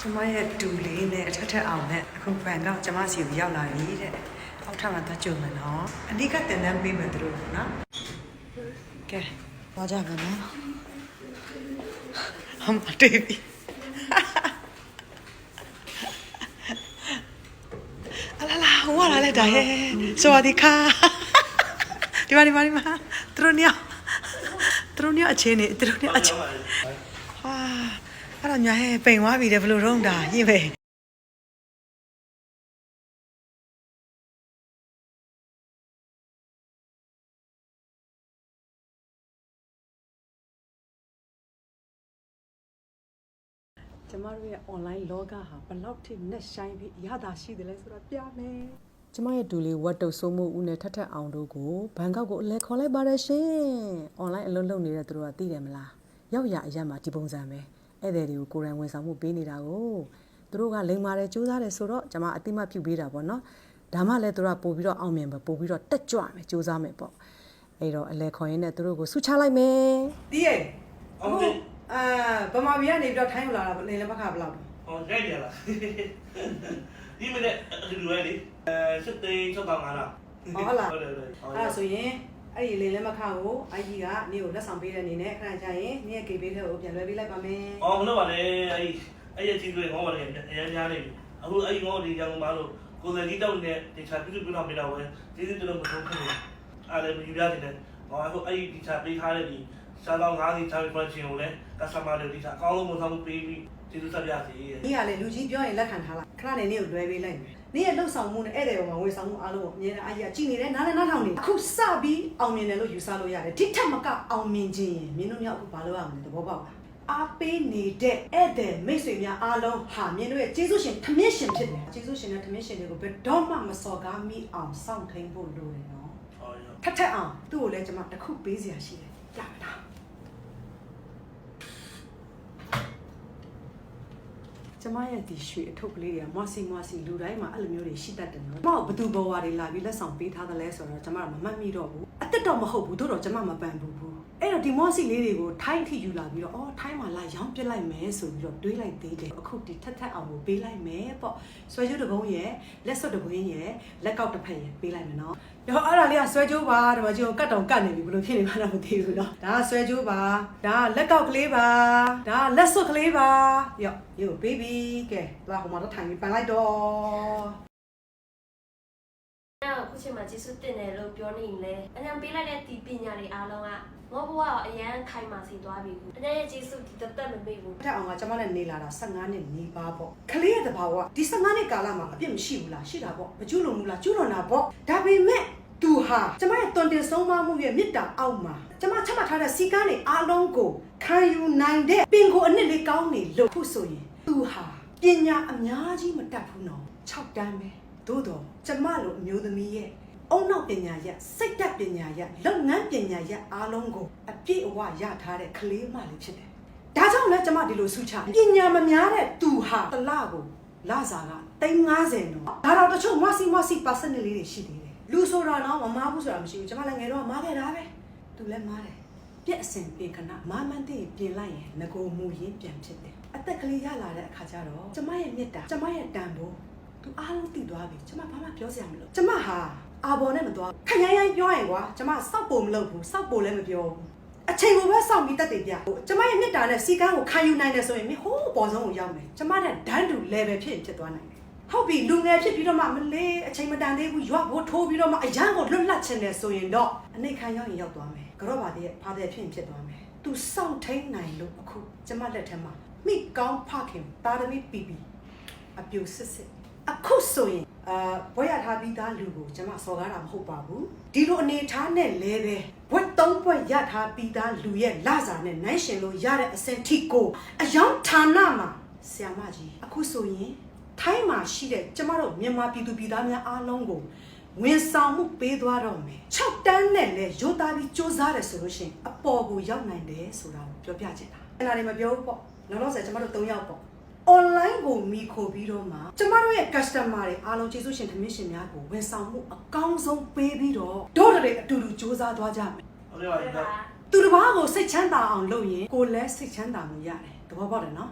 ကျမရဲ့ဒူလေးနဲ့အထက်ထက်အောင်နဲ့အခုဖန်တော့ကျမစီကိုရောက်လာပြီတဲ့အောက်ထပ်မှာသွားကြုံမယ်နော်အဓိကတင်တန်းပေးမယ်သူတို့နော်ကဲသွားကြမယ်နော်ဟမ်တေးပြီအလာလာဟိုလာလဲတာဟဲဆိုဒီခါဒီမဒီမဒီမသူတို့ညသူတို့ညအခြေအနေသူတို့ညအခြေ အဲ့တော့ညာဟဲ့ပိန်သွားပြီတဲ့ဘလို့တော့တာညစ်ပဲကျမတို့ရဲ့ online လောကဟာဘယ်လောက်ထိနဲ့ဆိုင်ပြီးရတာရှိတယ်လဲဆိုတော့ပြမယ်ကျမရဲ့ဒူလေးဝတ်တုပ်စိုးမှုဦးနဲ့ထက်ထက်အောင်တို့ကိုဘန်ကောက်ကိုအလဲခေါ်လိုက်ပါတယ်ရှင် online အလုပ်လုပ်နေတဲ့သူတို့ကသိတယ်မလားရောက်ရအရက်မှာဒီပုံစံပဲ ဧည့်သည်တွေကိုကိုယ်တိုင်ဝန်ဆောင်မှုပေးနေတာကိုသူတို့ကလိမ်မာတယ်စူးစမ်းတယ်ဆိုတော့ကျမအတိမပြုတ်ပေးတာပေါ့နော်ဒါမှလည်းသူတို့ကပို့ပြီးတော့အောင်မြင်ပဲပို့ပြီးတော့တက်ကြွမယ်စူးစမ်းမယ်ပေါ့အဲ့တော့အလဲခေါ်ရင်းနဲ့သူတို့ကိုဆုချလိုက်မယ်တီးရဲ့ဟုတ်ကဲ့အာဗမာပြည်ကနေပြီးတော့ထိုင်းလာတာလေလည်းမခဘလောက်ဟောရိုက်ရလားဒီမနေ့အတူတူပဲလေအဲစစ်သိန်းချုပ်ကောင်လာဟုတ်တယ်ဟုတ်တယ်အဲ့ဒါဆိုရင် အဲ့ဒီလေလည်းမခကိုအိုင်ကြီးကနေကိုလက်ဆောင်ပေးတဲ့အနေနဲ့ခဏကြာရင်နေ့ကေပေးတဲ့ကိုပြန်လွှဲပေးလိုက်ပါမယ်အော်မလို့ပါလေအဲ့အဲ့ရကြီးတွေငေါပါလေအရင်များနေပြီအခုအဲ့ငေါဒီကြောင်ပါလို့ကိုယ်စကြီးတောက်နေတဲ့ဒီချာပြုစုပြုတော့မရတော့ဘူးကျေးဇူးတော်မဆုံးဘူးအားလည်းမြည်ပြနေတယ်ဟောအခုအဲ့ဒီချာပေးထားတဲ့ဒီ စားတော့ငါးစီချာပြီးပြန်ချင်ကိုလည်းကစတမာတွေဒီချာအကောင်းဆုံးမဆောင်ပေးပြီးကျေးဇူးဆက်ပြစီနေ့ကလည်းလူကြီးပြောရင်လက်ခံထားလိုက်ခဏနေနေ့ကိုလွှဲပေးလိုက်မယ်နေ့ရဲ့လှုပ်ဆောင်မှုနဲ့ဧည့်သည်ပေါ်မှာဝန်ဆောင်မှုအားလုံးကိုအမြဲတမ်းအားကြီးကကြည်နေတယ်နားလည်းနားထောင်နေအခုစပြီးအောင်မြင်တယ်လို့ယူဆလို့ရတယ်ဒီထက်မကအောင်မြင်ခြင်းရင်မင်းတို့မြောက်အခုဘာလုပ်ရမလဲသဘောပေါက်လားအားပေးနေတဲ့ဧည့်သည်မိတ်ဆွေများအားလုံးဟာမြင်တို့ရဲ့ကျေးဇူးရှင်ထမင်းရှင်ဖြစ်တယ်ကျေးဇူးရှင်နဲ့ထမင်းရှင်တွေကိုဘယ်တော့မှမစော်ကားမိအောင်စောင့်ထိန်ဖို့လိုတယ်နော်ဟောရထက်ထက်အောင်သူ့ကိုလည်းကျွန်မတစ်ခုပေးစရာရှိတယ်ရပါလား ကျမရဲ့ဒီရွှေအထုပ်ကလေးတွေကမွာစီမွာစီလူတိုင်းမှာအဲ့လိုမျိုးတွေရှိတတ်တယ်နော်။ကျမဘသူဘဝတွေလာပြီးလက်ဆောင်ပေးထားတယ်လဲဆိုတော့ကျမကမမှတ်မိတော့ဘူး။အသက်တော့မဟုတ်ဘူးတို့တော့ကျမမပန်ဘူးဘူး။ အဲ့တော့ဒီမွာစီလေးတွေကိုထိုင်းထိယူလာပြီးတော့အော်ထိုင်းမှာလာရောင်းပစ်လိုက်မယ်ဆိုပြီးတော့တွေးလိုက်သေးတယ်။အခုဒီထက်ထက်အောင်ကိုပေးလိုက်မယ်ပေါ့။ဆွဲကြိုးတစ်ပုံးရဲ့လက်စွပ်တစ်ပွင်းရဲ့လက်ကောက်တစ်ဖက်ရဲ့ပေးလိုက်မယ်နော်။ရောအဲ့ဒါလေးကဆွဲကြိုးပါဒီမှာကျုံကတ်တောင်ကတ်နေပြီဘယ်လိုဖြစ်နေမှန်းတော့မသိဘူးနော်။ဒါကဆွဲကြိုးပါဒါကလက်ကောက်ကလေးပါဒါကလက်စွပ်ကလေးပါရော့ရော့ဘေဘီကဲသွားဟိုမှာတော့ထိုင်ပြီးပန်လိုက်တော့အဲ့တော့ ခုချိန်မှာကျေးဇူးတင်တယ်လို့ပြောနေရင်လည်းအညာပေးလိုက်တဲ့ဒီပညာတွေအားလုံးကငေါ့ဘဝကိုအရန်ခိုင်မာစေသွားပြီ။အညာရဲ့ကျေးဇူးဒီသက်သက်မမေ့ဘူး။တက်အောင်ကကျွန်မနဲ့နေလာတာ15နှစ်နေပါပေါ့။ကလေးရဲ့တဘာဝဒီ15နှစ်ကာလမှာအပြစ်မရှိဘူးလားရှိတာပေါ့။မကျူးလွန်ဘူးလားကျူးလွန်တာပေါ့။ဒါပေမဲ့သူဟာကျမရဲ့တွင်တင်ဆုံးမမှုရဲ့မေတ္တာအောက်မှာကျမချမှတ်ထားတဲ့စီကားတွေအားလုံးကိုခံယူနိုင်တဲ့ပင်ကိုအနှစ်လေးကောင်းနေလို့ခုဆိုရင်သူဟာပညာအများကြီးမတတ်ဘူးနော်6တန်းပဲ သို့တော့ကျွန်မလိုအမျိုးသမီးရဲ့အုံနောက်ပညာရက်စိတ်သက်ပညာရက်လုပ်ငန်းပညာရက်အားလုံးကိုအပြည့်အဝရထားတဲ့ကလေးမလေးဖြစ်တယ်ဒါကြောင့်လဲကျမဒီလိုဆုချပညာမများတဲ့သူဟာတစ်လကိုလစာက350နော်ဒါတော့တချို့မဆီမဆီ percent လေးတွေရှိသေးတယ်လူဆိုတာတော့မမားဘူးဆိုတာမရှိဘူးကျမလည်းငယ်တော့မားခဲ့တာပဲသူလည်းမားတယ်ပြက်အစင်ပြင်ခဏမာမန်တင်ပြင်လိုက်ရင်ငကိုမူရင်းပြန်ဖြစ်တယ်အသက်ကလေးရလာတဲ့အခါကျတော့ကျမရဲ့မေတ္တာကျမရဲ့တန်ဖိုး သူအားလုံးသိသွားပြီကျမဘာမှပြောစရာမလိုကျမဟာအာဘော်နဲ့မသွားခရိုင်ရိုင်းပြောရင်ကွာကျမစောက်ပုံမလုပ်ဘူးစောက်ပုံလည်းမပြောဘူးအချိန်ကိုပဲစောင့်ပြီးတက်တယ်ပြဟိုကျမရဲ့မြစ်တာနဲ့စီကန်းကိုခံယူနိုင်တယ်ဆိုရင်မင်းဟိုးပေါ်ဆုံးကိုရောက်မယ်ကျမနဲ့ဒန်းတူ level ဖြစ်ရင်ဖြစ်သွားနိုင်တယ်ဟုတ်ပြီလူငယ်ဖြစ်ပြီးတော့မှမလေးအချိန်မတန်သေးဘူးရွာကိုထိုးပြီးတော့မှအရန်ကိုလွတ်လပ်ချင်တယ်ဆိုရင်တော့အနေခံရောက်ရင်ရောက်သွားမယ်ကတော့ပါတည်းဖားတဲ့ဖြစ်ရင်ဖြစ်သွားမယ်သူစောင့်ထိန်နိုင်လို့အခုကျမလက်ထက်မှာမိကောင်းဖခင်တာသမီပီပီအပြူစစ်စစ် အခုဆိုရင်အာဘွဲရထားပြီးသားလူကိုကျမစော်ကားတာမဟုတ်ပါဘူးဒီလိုအနေထားနဲ့လဲပဲဘွက်သုံးဘွက်ရထားပြီးသားလူရဲ့လစာနဲ့နိုင်ရှင်လို့ရတဲ့အစင်ထိကိုအယောင်ဌာနမှာဆ iam မကြီးအခုဆိုရင်ထိုင်းမှာရှိတဲ့ကျမတို့မြန်မာပြည်သူပြည်သားများအားလုံးကိုဝန်ဆောင်မှုပေးသွားတော့မယ်6တန်းနဲ့လဲရိုးသားပြီးစူးစမ်းတယ်ဆိုလို့ရှိရင်အပေါ်ကိုရောက်နိုင်တယ်ဆိုတာကိုပြောပြချင်တာအဲ့ဒါတွေမပြောဘူးပေါ့လောလောဆယ်ကျမတို့3ယောက်ပေါ့ online ကိုမိခိုပြီးတော့မှကျမတို့ရဲ့ customer တွေအားလုံးကျေးဇူးရှင်သမီးရှင်များကိုဝန်ဆောင်မှုအကောင်းဆုံးပေးပြီးတော့တို့တွေအတူတူစူးစမ်းသွားကြမယ်ဟုတ်ကဲ့ပါဟုတ်ပါသူတစ်ပါးကိုစိတ်ချမ်းသာအောင်လုပ်ရင်ကိုယ်လည်းစိတ်ချမ်းသာမှုရတယ်သဘောပေါက်တယ်နော်